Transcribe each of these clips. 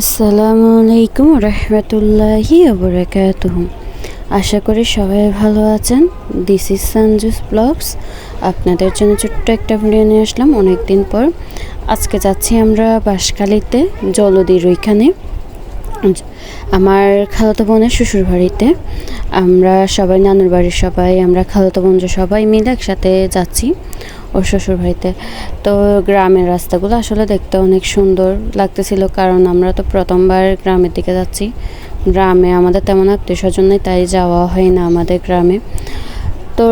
আসসালামু আলাইকুম রহমতুল্লাহি বরকাতুহ। আশা করি সবাই ভালো আছেন। দিস ইজ সানজুস ব্লগস আপনাদের জন্য ছোট্ট একটা ভিডিও নিয়ে আসলাম অনেক দিন পর। আজকে যাচ্ছি আমরা বাঁশখালীতে, জলদির ওইখানে। আমার খালাতো বোনের শ্বশুর বাড়িতে আমরা সবাই, নানুর বাড়ির সবাই, আমরা খালাতো বোন সবাই মিলে একসাথে যাচ্ছি ওর শ্বশুর বাড়িতে তো গ্রামের রাস্তাগুলো আসলে দেখতে অনেক সুন্দর লাগতেছিল, কারণ আমরা তো প্রথমবার গ্রামের দিকে যাচ্ছি। গ্রামে আমাদের তেমন আত্মীয় স্বজন তাই যাওয়া হয় না আমাদের গ্রামে। তো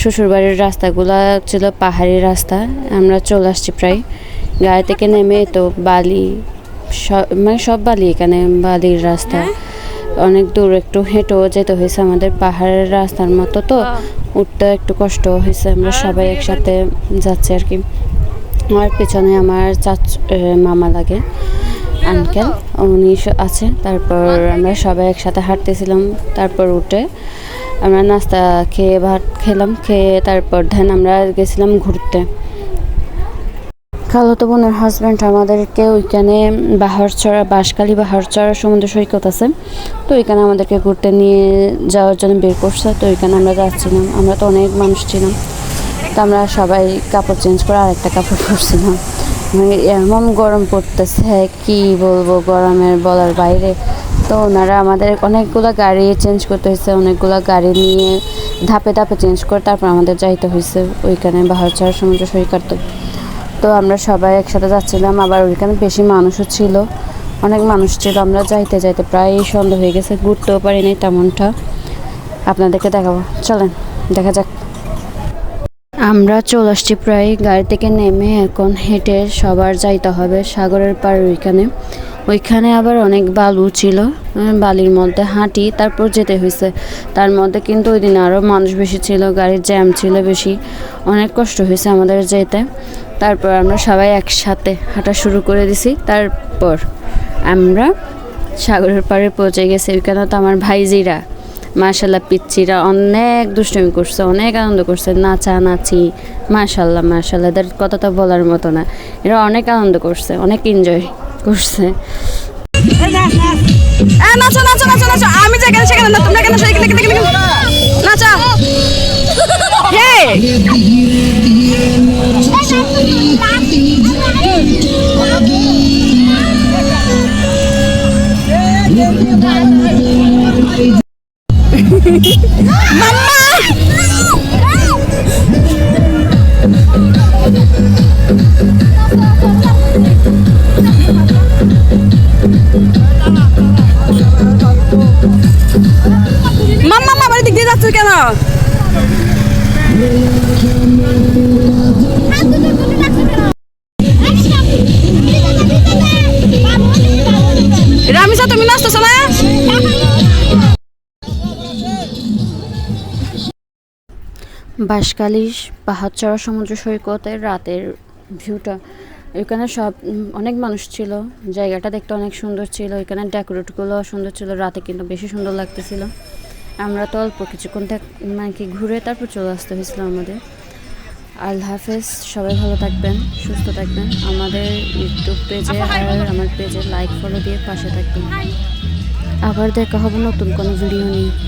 শ্বশুরবাড়ির রাস্তাগুলো ছিল পাহাড়ি রাস্তা, আমরা চলে আসছি প্রায়। গাড়ি থেকে নেমে তো বালি মানে সব বালি এখানে বালির রাস্তা। অনেক দূর একটু হেঁটেও যেতে হয়েছে আমাদের পাহাড়ের রাস্তার মতো তো। উঠতে একটু কষ্ট হয়েছে আমরা সবাই একসাথে যাচ্ছি আর কি। আমার পেছনে আমার চাচ মামা লাগে আঙ্কেল উনি আছে। তারপর আমরা সবাই একসাথে হাঁটতেছিলাম তারপর উঠে আমরা নাস্তা খেয়ে ভাত খেলাম খেয়ে তারপর ধ্যান আমরা গেছিলাম ঘুরতে। খালাতো বোনের হাজব্যান্ড আমাদেরকে ওইখানে বাহারচড়া বাঁশখালী বাহারচড়া সমুদ্র সৈকত আছে। তো ওইখানে আমাদেরকে ঘুরতে নিয়ে যাওয়ার জন্য বের করছে। তো ওইখানে আমরা যাচ্ছিলাম। আমরা তো অনেক মানুষ ছিলাম। তো আমরা সবাই কাপড় চেঞ্জ করে আরেকটা কাপড় পরছিলাম। মানে এমন গরম পড়তেছে, কি বলব গরমের বলার বাইরে। তো ওনারা আমাদের অনেকগুলো গাড়ি চেঞ্জ করতে হয়েছে, অনেকগুলো গাড়ি নিয়ে ধাপে ধাপে চেঞ্জ করে তারপর আমাদের যাইতে হয়েছে। ওইখানে বাহারচর সমুদ্র সৈকতে। তো আমরা সবাই একসাথে যাচ্ছিলাম, আবার ওইখানে বেশি মানুষও ছিল। অনেক মানুষ ছিল, আমরা যাইতে যাইতে প্রায় সন্ধ্যা হয়ে গেছে, ঘুরতেও পারি নাই তেমনটা। আপনাদেরকে দেখাবো, চলেন, দেখা যাক। আমরা চলে আসছি প্রায় গাড়ি থেকে নেমে, এখন হেঁটে সবার যাইতে হবে সাগরের পাড় ওইখানে। ওইখানে আবার অনেক বালু ছিল বালির মধ্যে হাঁটি তারপর যেতে হয়েছে তার মধ্যে কিন্তু ওই দিন আরও মানুষ বেশি ছিল, গাড়ির জ্যাম ছিল বেশি। অনেক কষ্ট হয়েছে আমাদের যেতে। তারপর আমরা সবাই একসাথে হাঁটা শুরু করে দিছি। তারপর আমরা সাগরের পাড়ে পৌঁছে গেছি। ওইখানে তো আমার ভাইজিরা, মাশাল্লাহ পিচ্ছিরা অনেক দুষ্টমি করছে, অনেক আনন্দ করছে। নাচা নাচি, মাশাল্লাহ মাশাল্লাহ, এদের কথা তো বলার মতো না। এরা অনেক আনন্দ করছে, অনেক এনজয় করছে। নাচো নাচো নাচো নাচো। আমি যেখানে সেখানে না, তোমরা কেন সেখানে কেন নাচো। মাম্মা! কেন রামিসা, তুমি না? বাঁশখালী পাহাড়চড়া সমুদ্র সৈকতের রাতের ভিউটা, এখানে সব অনেক মানুষ ছিল। জায়গাটা দেখতে অনেক সুন্দর ছিল। এখানে ডেকোরেটগুলো সুন্দর ছিল। রাতে কিন্তু বেশি সুন্দর লাগতেছিল। আমরা তো অল্প কিছুক্ষণ থাক- মানে কি ঘুরে তারপর চলে আসতে হয়েছিল আমাদের। আল্লাহ হাফেজ সবাই ভালো থাকবেন সুস্থ থাকবেন। আমাদের ইউটিউব পেজে আর আমার পেজে লাইক ফলো দিয়ে পাশে থাকবেন। আবার দেখা হবে নতুন কোনো ভিডিও নিয়ে।